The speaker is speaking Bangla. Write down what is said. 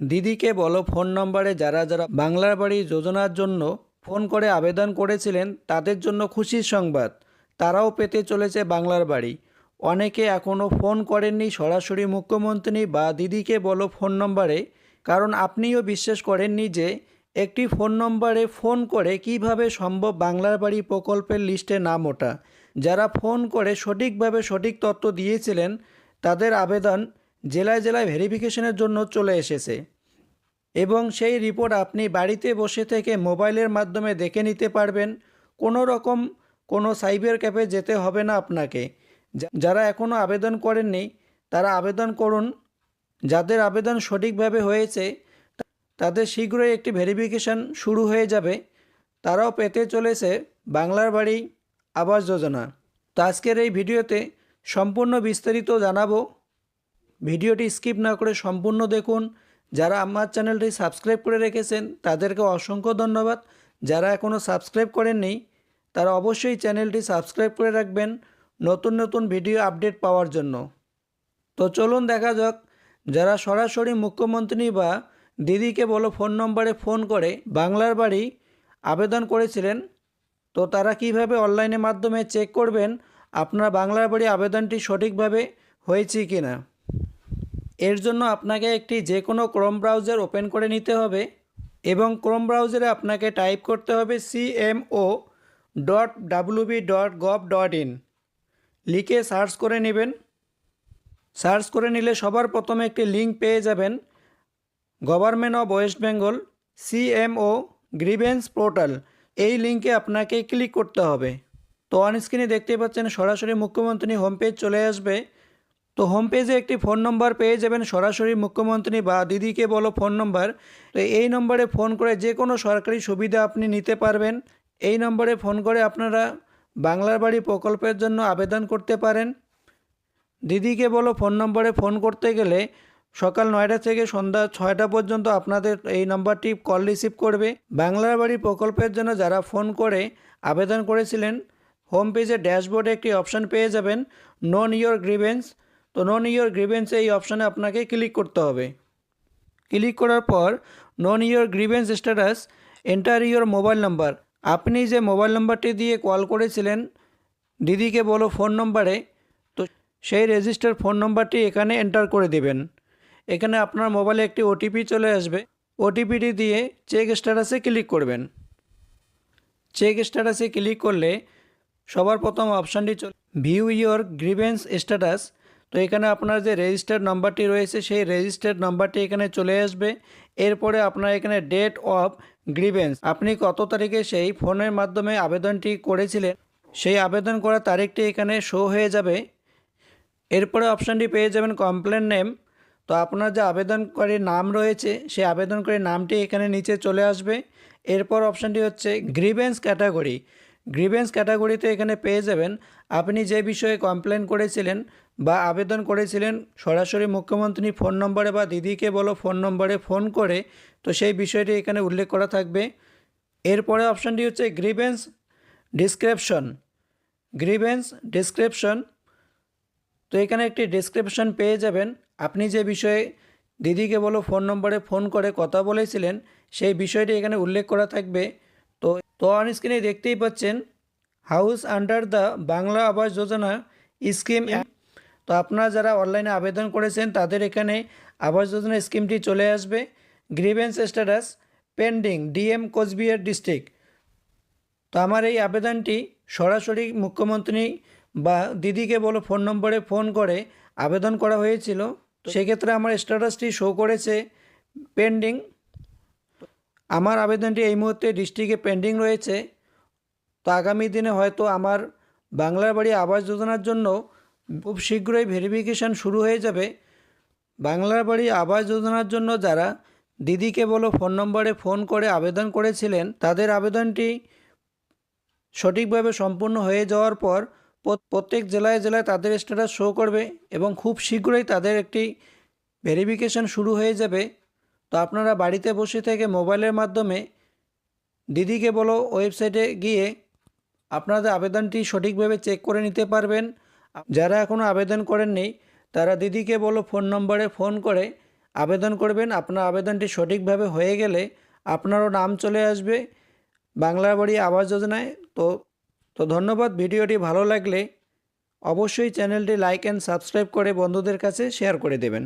দিদিকে বলো ফোন নম্বরে যারা যারা বাংলার বাড়ি যোজনার জন্য ফোন করে আবেদন করেছিলেন, তাদের জন্য খুশির সংবাদ। তারাও পেতে চলেছে বাংলার বাড়ি। অনেকে এখনও ফোন করেননি সরাসরি মুখ্যমন্ত্রী বা দিদিকে বলো ফোন নম্বরে, কারণ আপনিও বিশ্বাস করেননি যে একটি ফোন নম্বরে ফোন করে কীভাবে সম্ভব বাংলার বাড়ি প্রকল্পের লিস্টে নাম ওঠা। যারা ফোন করে সঠিকভাবে সঠিক তথ্য দিয়েছিলেন, তাদের আবেদন জেলায় জেলায় ভেরিফিকেশনের জন্য চলে এসেছে। এবং সেই রিপোর্ট আপনি বাড়িতে বসে থেকে মোবাইলের মাধ্যমে দেখে নিতে পারবেন। কোনো রকম কোনো সাইবার ক্যাফে যেতে হবে না আপনাকে। যারা এখনও আবেদন করেননি, তারা আবেদন করুন। যাদের আবেদন সঠিকভাবে হয়েছে তাদের শীঘ্রই একটি ভেরিফিকেশন শুরু হয়ে যাবে। তারাও পেতে চলেছে বাংলার বাড়ি আবাস যোজনা। তো আজকের এই ভিডিওতে সম্পূর্ণ বিস্তারিত জানাব। ভিডিওটি স্কিপ না করে সম্পূর্ণ দেখুন। যারা আমার চ্যানেলটি সাবস্ক্রাইব করে রেখেছেন, তাদেরকে অসংখ্য ধন্যবাদ। যারা এখনও সাবস্ক্রাইব করেননি, তারা অবশ্যই চ্যানেলটি সাবস্ক্রাইব করে রাখবেন নতুন নতুন ভিডিও আপডেট পাওয়ার জন্য। তো চলুন দেখা যাক, যারা সরাসরি মুখ্যমন্ত্রী বা দিদিকে বলো ফোন নম্বরে ফোন করে বাংলার বাড়ি আবেদন করেছিলেন, তো তারা কীভাবে অনলাইনের মাধ্যমে চেক করবেন, আপনার বাংলার বাড়ি আবেদনটি সঠিকভাবে হয়েছে কি না এর জন্য আপনাকে একটি যে কোনো ক্রোম ব্রাউজার ওপেন করে নিতে হবে এবং ক্রোম ব্রাউজারে আপনাকে টাইপ করতে হবে CMO dot WB dot gov dot in লিখে সার্চ করে নেবেন। সার্চ করে নিলে সবার প্রথমে একটি লিঙ্ক পেয়ে যাবেন। Government of West Bengal CMO grievance portal এই লিঙ্কে আপনাকে ক্লিক করতে হবে। তো অন স্ক্রিনে দেখতে পাচ্ছেন সরাসরি মুখ্যমন্ত্রী হোম পেজ চলে আসবে। তো হোম পেজে একটি ফোন নম্বর পেয়ে যাবেন সরাসরি মুখ্যমন্ত্রী বা দিদিকে বলো ফোন নম্বর তো এই নম্বরে ফোন করে যে কোনো সরকারি সুবিধা আপনি নিতে পারবেন। এই নম্বরে ফোন করে আপনারা বাংলার বাড়ি প্রকল্পের জন্য আবেদন করতে পারেন। দিদিকে বলো ফোন নম্বরে ফোন করতে গেলে সকাল নয়টা থেকে সন্ধ্যা ছয়টা পর্যন্ত আপনাদের এই নম্বরটি কল রিসিভ করবে। বাংলার বাড়ি প্রকল্পের জন্য যারা ফোন করে আবেদন করেছিলেন হোম পেজে ড্যাশবোর্ডে একটি অপশান পেয়ে যাবেন নন ইয়োর গ্রিভেন্স তো নন ইয়োর গ্রিভেন্স এই অপশানে আপনাকে ক্লিক করতে হবে। ক্লিক করার পর know your grievance status enter your mobile number আপনি যে মোবাইল নাম্বারটি দিয়ে কল করেছিলেন, দিদিকে বলো ফোন নম্বরে তো সেই রেজিস্টার ফোন নম্বরটি এখানে এন্টার করে দেবেন। এখানে আপনার মোবাইলে একটি ওটিপি চলে আসবে। ওটিপিটি দিয়ে চেক স্ট্যাটাসে ক্লিক করবেন। চেক স্ট্যাটাসে ক্লিক করলে সবার প্রথম অপশানটি চলে ভিউ ইয়োর গ্রিভেন্স স্ট্যাটাস তো এখানে আপনার যে রেজিস্টার্ড নাম্বারটি রয়েছে, সেই রেজিস্টার্ড নাম্বারটি এখানে চলে আসবে। এরপরে আপনার এখানে ডেট অফ গ্রিভেন্স আপনি কত তারিখে সেই ফোনের মাধ্যমে আবেদনটি করেছিলেন, সেই আবেদন করার তারিখটি এখানে শো হয়ে যাবে। এরপরে অপশানটি পেয়ে যাবেন কমপ্লেন নেম তো আপনার যে আবেদনকারীর নাম রয়েছে, সেই আবেদনকারীর নামটি এখানে নিচে চলে আসবে। এরপর অপশানটি হচ্ছে গ্রিভেন্স ক্যাটাগরি গ্রিভেন্স ক্যাটাগরিতে এখানে পেয়ে যাবেন, আপনি যে বিষয়ে কমপ্লেন করেছিলেন বা আবেদন করেছিলেন, সরাসরি মুখ্যমন্ত্রী ফোন নম্বরে বা দিদিকে বলো ফোন নম্বরে ফোন করে, তো সেই বিষয়টি এখানে উল্লেখ করা থাকবে। এরপরে অপশানটি হচ্ছে গ্রিভেন্স ডিসক্রিপশন। গ্রিভেন্স ডিসক্রিপশন, তো এখানে একটি ডেসক্রিপশন পেয়ে যাবেন। আপনি যে বিষয়ে দিদিকে বলো ফোন নম্বরে ফোন করে কথা বলেছিলেন, সেই বিষয়টি এখানে উল্লেখ করা থাকবে। তো তো অন স্ক্রিনে দেখতেই পাচ্ছেন house under the Bangla Awas Yojana scheme তো আপনারা যারা অনলাইনে আবেদন করেছেন, তাদের এখানে আবাস যোজনা স্কিমটি চলে আসবে। Grievance status pending DM Coochbehar district তো আমার এই আবেদনটি সরাসরি মুখ্যমন্ত্রী বা দিদিকে বলো ফোন নম্বরে ফোন করে আবেদন করা হয়েছিল। সেক্ষেত্রে আমার স্ট্যাটাসটি শো করেছে পেন্ডিং আমার আবেদনটি এই মুহূর্তে ডিস্ট্রিক্টে পেন্ডিং রয়েছে। তো আগামী দিনে হয়তো আমার বাংলার বাড়ি আবাস যোজনার জন্য খুব শীঘ্রই ভেরিফিকেশান শুরু হয়ে যাবে। বাংলার বাড়ি আবাস যোজনার জন্য যারা দিদিকে বলো ফোন নম্বরে ফোন করে আবেদন করেছিলেন, তাদের আবেদনটি সঠিকভাবে সম্পূর্ণ হয়ে যাওয়ার পর প্রত্যেক জেলায় জেলায় তাদের স্ট্যাটাস শো করবে এবং খুব শীঘ্রই তাদের একটি ভেরিফিকেশন শুরু হয়ে যাবে। তো আপনারা বাড়িতে বসে থেকে মোবাইলের মাধ্যমে দিদিকে বলো ওয়েবসাইটে গিয়ে আপনাদের আবেদনটি সঠিকভাবে চেক করে নিতে পারবেন। যারা এখনও আবেদন করেননি, তারা দিদিকে বলো ফোন নম্বরে ফোন করে আবেদন করবেন। আপনার আবেদনটি সঠিকভাবে হয়ে গেলে আপনারও নাম চলে আসবে বাংলার বাড়ি আবাস যোজনায়। তো তো ধন্যবাদ। ভিডিওটি ভালো লাগলে অবশ্যই চ্যানেলটি লাইক অ্যান্ড সাবস্ক্রাইব করে বন্ধুদের কাছে শেয়ার করে দেবেন।